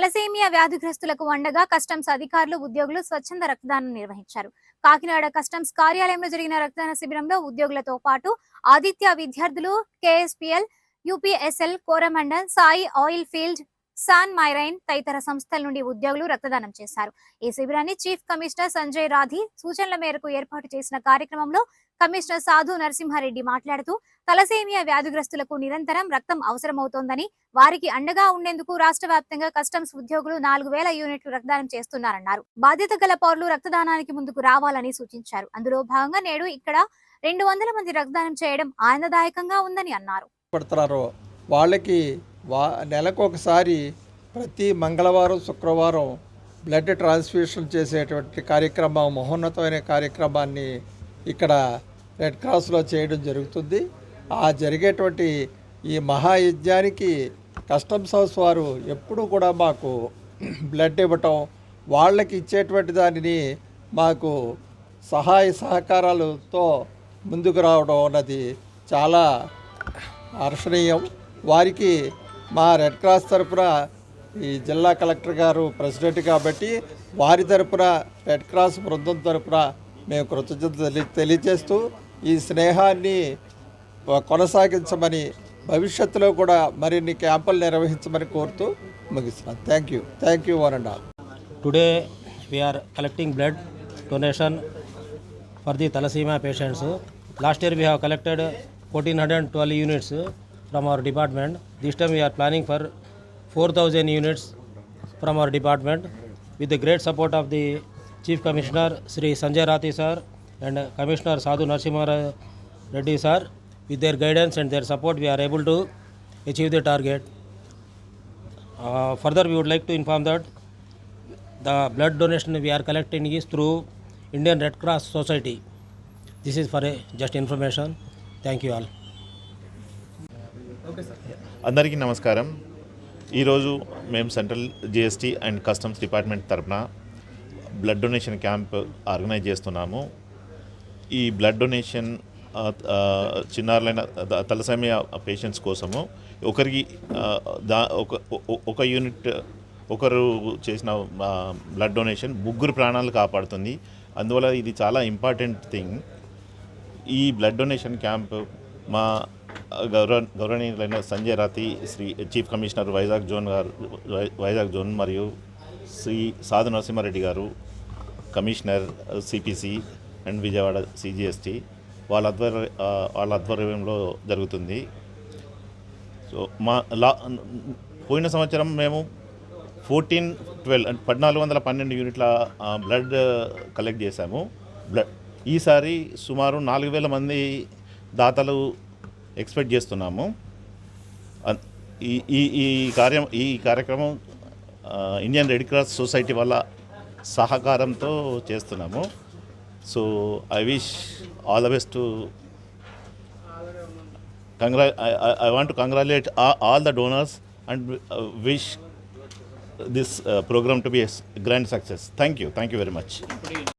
Thalassemia వ్యాధిగ్రస్తులకు వండగా customs అధికారులు ఉద్యోగులు స్వచ్ఛంద రక్తదానం నిర్వహించారు. కాకినాడ కస్టమ్స్ కార్యాలయంలో జరిగిన రక్తదాన శిబిరంలో ఉద్యోగులతో పాటు ఆదిత్య విద్యార్థులు KSPL UPSL Coromandel Sai oil field San మైరైన్ తదితర సంస్థల నుండి ఉద్యోగులు రక్తదానం చేశారు. ఈ శిబిరాన్ని చీఫ్ కమిషనర్ సంజయ్ రాధి సూచనల మేరకు ఏర్పాటు చేసిన కార్యక్రమంలో కమిషనర్ సాధు నరసింహారెడ్డి మాట్లాడుతూ తలసేమియా వ్యాధిగ్రస్తులకు నిరంతరం రక్తం అవసరమవుతోందని వారికి అండగా ఉండేందుకు రాష్ట్ర వ్యాప్తంగా కస్టమ్స్ ఉద్యోగులు నాలుగు వేల యూనిట్లు రక్తదానం చేస్తున్నారన్నారు. బాధ్యత గల పౌరులు రక్తదానానికి ముందుకు రావాలని సూచించారు. అందులో భాగంగా నేడు ఇక్కడ రెండు వందల మంది రక్తదానం చేయడం ఆనందదాయకంగా ఉందని అన్నారు. పడుతున్నారో వాళ్ళకి వా నెలకు ఒకసారి ప్రతి మంగళవారం శుక్రవారం బ్లడ్ ట్రాన్స్ఫ్యూషన్ చేసేటువంటి కార్యక్రమం మహోన్నతమైన కార్యక్రమాన్ని ఇక్కడ రెడ్ క్రాస్లో చేయడం జరుగుతుంది. ఆ జరిగేటువంటి ఈ మహాయజ్ఞానికి కస్టమ్స్ హౌస్ వారు ఎప్పుడూ కూడా మాకు బ్లడ్ ఇవ్వటం వాళ్ళకి ఇచ్చేటువంటి దానిని మాకు సహాయ సహకారాలతో ముందుకు రావడం అన్నది చాలా హర్షణీయం. వారికి మా రెడ్ క్రాస్ తరపున ఈ జిల్లా కలెక్టర్ గారు ప్రెసిడెంట్ కాబట్టి వారి తరపున రెడ్ క్రాస్ బృందం తరపున మేము కృతజ్ఞత తెలి తెలియజేస్తూ ఈ స్నేహాన్ని కొనసాగించమని భవిష్యత్తులో కూడా మరిన్ని క్యాంపులు నిర్వహించమని కోరుతూ ముగిస్తున్నాను thank you thank you one and all today we are collecting blood donation for the thalassemia patients last year we have collected fourteen hundred twelve units from our department this time we are planning for four thousand units from our department with the great support of the chief commissioner Shri Sanjay Rathi sir and commissioner Sadhu Reddy sir. With their guidance and their support we are able to achieve the target further we would like to inform that the blood donation we are collecting is through Indian Red Cross Society this is for a just information thank you all అందరికీ నమస్కారం. ఈరోజు మేము central GST and customs department తరఫున blood donation camp organise చేస్తున్నాము. ఈ blood donation చిన్నారులైన the- thalassemia patients కోసము ఒకరికి దా ఒక ఒక యూనిట్ ఒకరు చేసిన బ్లడ్ డొనేషన్ ముగ్గురు ప్రాణాలు కాపాడుతుంది. అందువల్ల ఇది చాలా ఇంపార్టెంట్ థింగ్. ఈ బ్లడ్ డొనేషన్ క్యాంప్ మా గౌరవ గౌరవనీయులైన Sanjay Rathi Shri chief commissioner Vizag zone garu Vizag zone మరియు Shri Sadhu Narasimha Reddy garu commissioner CPC and Vijayawada CGST వాళ్ళ ఆధ్వర్య వాళ్ళ ఆధ్వర్యంలో జరుగుతుంది. సో మా లా పోయిన సంవత్సరం మేము ఫోర్టీన్ ట్వెల్వ్ అంటే పద్నాలుగు వందల పన్నెండు యూనిట్ల బ్లడ్ కలెక్ట్ చేశాము. బ్లడ్ ఈసారి సుమారు నాలుగు వేల మంది దాతలు ఎక్స్పెక్ట్ చేస్తున్నాము. ఈ ఈ ఈ కార్యం ఈ కార్యక్రమం ఇండియన్ రెడ్ క్రాస్ సొసైటీ వల్ల సహకారంతో చేస్తున్నాము. So I wish all the best to congra I want to congratulate all the donors and wish this programme to be grand success thank you thank you very much